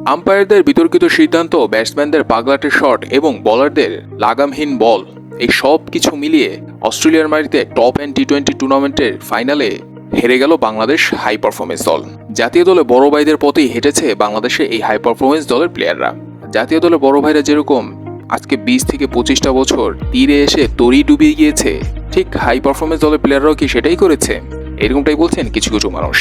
আম্পায়ারদের বিতর্কিত সিদ্ধান্ত ব্যাটসম্যানদের পাগলাটে শট এবং বলারদের লাগামহীন বল এই সব কিছু মিলিয়ে অস্ট্রেলিয়ার মাটিতে টপ অ্যান্ড টি টোয়েন্টি টুর্নামেন্টের ফাইনালে হেরে গেল বাংলাদেশ হাই পারফরমেন্স দল। জাতীয় দলে বড় ভাইদের পথেই হেঁটেছে বাংলাদেশে এই হাই পারফরমেন্স দলের প্লেয়াররা জাতীয় দলের বড় ভাইরা যেরকম আজকে বিশ থেকে পঁচিশটা বছর তীরে এসে তরি ডুবিয়ে গিয়েছে, ঠিক হাই পারফরমেন্স দলের প্লেয়াররাও কি সেটাই করেছে? এরকমটাই বলছেন কিছু কিছু মানুষ।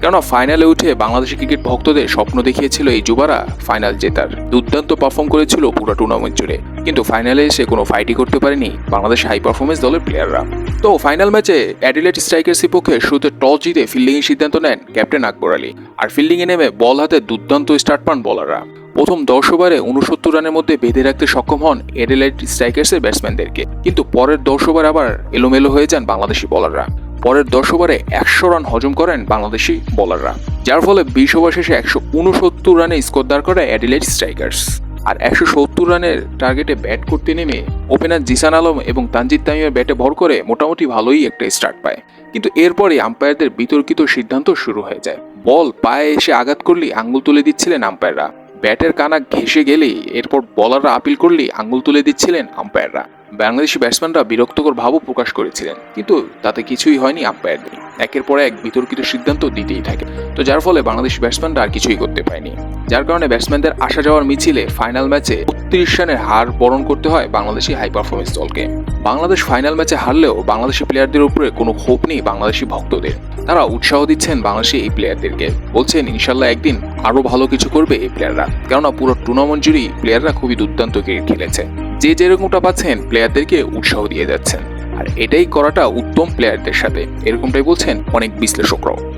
কেননা ফাইনালে উঠে বাংলাদেশি ক্রিকেট ভক্তদের স্বপ্ন দেখিয়েছিল এই যুবারা ফাইনাল জেতার। দুর্দান্ত পারফর্ম করেছিল পুরো টুর্নামেন্ট জুড়ে। কিন্তু ফাইনালে এসে কোনো ফাইটই করতে পারেনি বাংলাদেশ হাই পারফরমেন্স দলের প্লেয়াররা তো ফাইনাল ম্যাচে অ্যাডিলেট স্ট্রাইকার্সের পক্ষে শুরুতে টস জিতে ফিল্ডিংয়ের সিদ্ধান্ত নেন ক্যাপ্টেন আকবর আলী। আর ফিল্ডিংয়ে নেমে বল হাতে দুর্দান্ত স্টার্ট পান বলাররা প্রথম দশ ওভারে উনসত্তর রানের মধ্যে বেঁধে রাখতে সক্ষম হন এডেলাইট স্ট্রাইকার্সের ব্যাটসম্যানদেরকে কিন্তু পরের দশ ওভার আবার এলোমেলো হয়ে যান বাংলাদেশি বলাররা পরের দশ ওভারে একশো রান হজম করেন বাংলাদেশি বোলাররা, যার ফলে বিশ ওভার শেষে একশো উনসত্তর রানে স্কোর দাঁড় করে অ্যাডিলেট স্ট্রাইকার্স। আর একশো সত্তর রানের টার্গেটে ব্যাট করতে নেমে ওপেনার জিসান আলম এবং তানজিদ তামিমের ব্যাটে ভর করে মোটামুটি ভালোই একটা স্টার্ট পায়। কিন্তু এরপরে আম্পায়ারদের বিতর্কিত সিদ্ধান্ত শুরু হয়ে যায়। বল পায়ে এসে আঘাত করলেই আঙ্গুল তুলে দিচ্ছিলেন আম্পায়াররা। ব্যাটের কানা ঘেসে গেলেই এরপর বলাররা আপিল করলেই আঙ্গুল তুলে দিচ্ছিলেন আম্পায়াররা। বাংলাদেশি ব্যাটসম্যানরা বিরক্তকর ভাবও প্রকাশ করেছিলেন, কিন্তু তাতে কিছুই হয়নি আম্পায়ারদের। একের পর এক বিতর্কিত সিদ্ধান্ত দিতেই থাকে। তো যার ফলে বাংলাদেশি ব্যাটসম্যানরা আর কিছুই করতে পারেনি। যার কারণে ব্যাটসম্যানদের আসা যাওয়ার মিছিলে ফাইনাল ম্যাচে বত্রিশ রানের হার বরণ করতে হয় বাংলাদেশি হাই পারফরমেন্স দলকে। বাংলাদেশ ফাইনাল ম্যাচে হারলেও বাংলাদেশি প্লেয়ারদের উপরে কোনো ক্ষোভ নেই বাংলাদেশি ভক্তদের। তারা উৎসাহ দিচ্ছেন বাংলাদেশি এই প্লেয়ারদেরকে। বলছেন, ইনশাল্লাহ একদিন আরও ভালো কিছু করবে এই প্লেয়াররা। কেননা পুরো টুর্নামেন্ট জুড়েই প্লেয়াররা খুবই দুর্দান্ত ক্রিকেট খেলেছে। যে যেরকমটা পাচ্ছেন প্লেয়ারদেরকে উৎসাহ দিয়ে যাচ্ছেন। আর এটাই করাটা উত্তম প্লেয়ারদের সাথে। এরকমটাই বলছেন অনেক বিশ্লেষকরাও।